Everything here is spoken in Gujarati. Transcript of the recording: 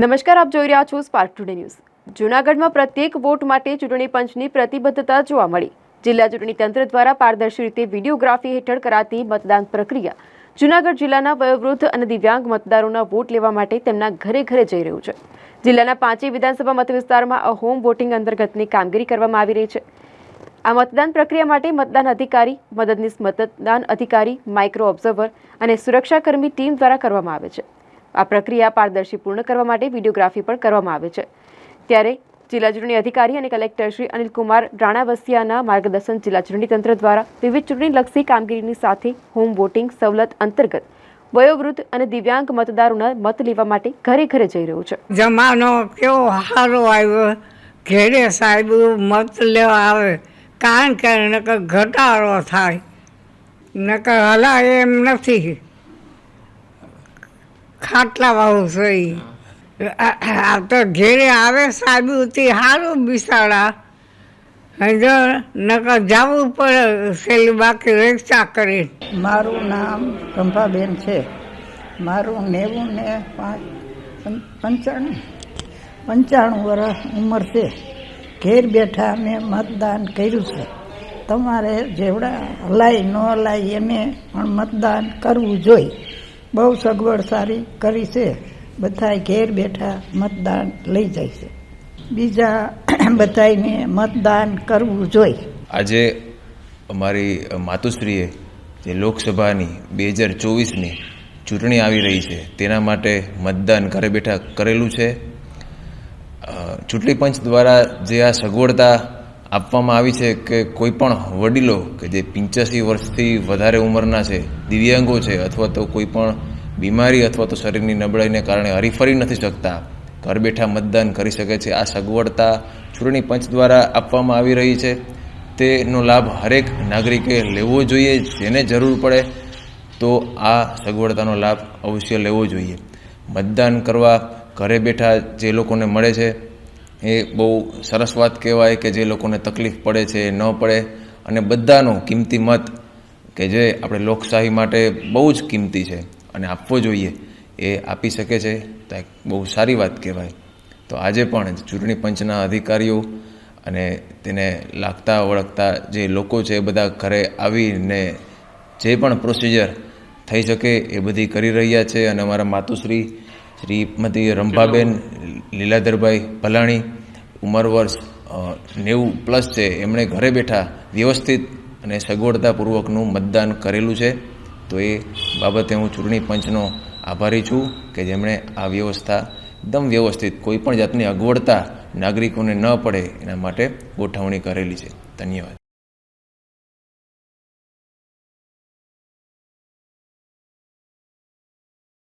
નમસ્કાર, આપ જોઈ રહ્યા છો સ્પાર્ક ટુડે ન્યૂઝ જૂનાગઢમાં પ્રત્યેક વોટ માટે ચૂંટણી પંચની પ્રતિબદ્ધતા જોવા મળી. જિલ્લા ચૂંટણી તંત્ર દ્વારા પારદર્શી રીતે વિડીયોગ્રાફી હેઠળ કરાતી મતદાન પ્રક્રિયા. જૂનાગઢ જિલ્લાના વયોવૃદ્ધ અને દિવ્યાંગ મતદારોના વોટ લેવા માટે તેમના ઘરે ઘરે જઈ રહ્યું છે. જિલ્લાના પાંચેય વિધાનસભા મત વિસ્તારમાં આ હોમ વોટિંગ અંતર્ગતની કામગીરી કરવામાં આવી રહી છે. આ મતદાન પ્રક્રિયા માટે મતદાન અધિકારી, મદદનીશ મતદાન અધિકારી, માઇક્રો ઓબ્ઝર્વર અને સુરક્ષાકર્મી ટીમ દ્વારા કરવામાં આવે છે. આ પ્રક્રિયા પારદર્શી પૂર્ણ કરવા માટે વિડીયોગ્રાફી પણ કરવામાં આવે છે. ત્યારે જિલ્લા ચૂંટણી અધિકારી અને કલેક્ટર શ્રી અનિલકુમાર રાણાવસિયાના માર્ગદર્શન જિલ્લા ચૂંટણી તંત્ર દ્વારા વિવિધ ચૂંટણીલક્ષી કામગીરીની સાથે હોમ વોટિંગ સવલત અંતર્ગત વયોવૃદ્ધ અને દિવ્યાંગ મતદારોના મત લેવા માટે ઘરે ઘરે જઈ રહ્યું છે. જમાનો કેવો હારો આવ્યો. ઘેરે સાહેબ મત લેવા આવે. કારણ કે ઘટાડો થાય. નકર હલા એમ નથી. ખાટલા વાળું છે આ તો ઘેરે આવે સાબુથી સારું બિસાડા. જો નકર જવું પડે છેલ્લી બાકી રેક્ષા કરી. મારું નામ રંભાબેન છે. મારું નેવું ને પાંચ પંચાણું પંચાણું વર્ષ ઉંમર છે. ઘેર બેઠા મેં મતદાન કર્યું છે. તમારે જેવડા હલાય ન હલાય એને પણ મતદાન કરવું જોઈએ. બહુ સગવડ સારી કરી છે. બધા ઘેર બેઠા મતદાન લઈ જાય છે. બીજા બધાને મતદાન કરવું જોઈએ. આજે અમારી માતુશ્રીએ જે લોકસભાની બે હજાર ચોવીસની ચૂંટણી આવી રહી છે, તેના માટે મતદાન ઘરે બેઠા કરેલું છે. ચૂંટણી પંચ દ્વારા જે આ સગવડતા આપવામાં આવી છે કે કોઈ પણ વડીલો કે જે પંચ્યાસી વર્ષથી વધારે ઉંમરના છે, દિવ્યાંગો છે અથવા તો કોઈ પણ બીમારી અથવા તો શરીરની નબળાઈને કારણે હરીફરી નથી શકતા, ઘર બેઠા મતદાન કરી શકે છે. આ સગવડતા ચૂંટણી પંચ દ્વારા આપવામાં આવી રહી છે. તેનો લાભ હરેક નાગરિકે લેવો જોઈએ, જેને જરૂર પડે તો આ સગવડતાનો લાભ અવશ્ય લેવો જોઈએ. મતદાન કરવા ઘરે બેઠા જે લોકોને મળે છે એ બહુ સરસ વાત કહેવાય કે જે લોકોને તકલીફ પડે છે ન પડે. અને બધાનો કિંમતી મત કે જે આપણે લોકશાહી માટે બહુ જ કિંમતી છે. અને આપવો જોઈએ એ આપી શકે છે. તો એક બહુ સારી વાત કહેવાય. તો આજે પણ ચૂંટણી પંચના અધિકારીઓ અને તેને લાગતા વળગતા જે લોકો છે, એ બધા ઘરે આવીને જે પણ પ્રોસિજર થઈ શકે એ બધી કરી રહ્યા છે. અને અમારા માતુશ્રી શ્રીમતી રંભાબેન લીલાધરભાઈ ભલાણી ઉંમર વર્ષ નેવું પ્લસ છે. એમણે ઘરે બેઠા વ્યવસ્થિત અને સગવડતાપૂર્વકનું મતદાન કરેલું છે. તો એ બાબતે હું ચૂંટણી પંચનો આભારી છું કે જેમણે આ વ્યવસ્થા એકદમ વ્યવસ્થિત કોઈપણ જાતની અગવડતા નાગરિકોને ન પડે એના માટે ગોઠવણી કરેલી છે. ધન્યવાદ.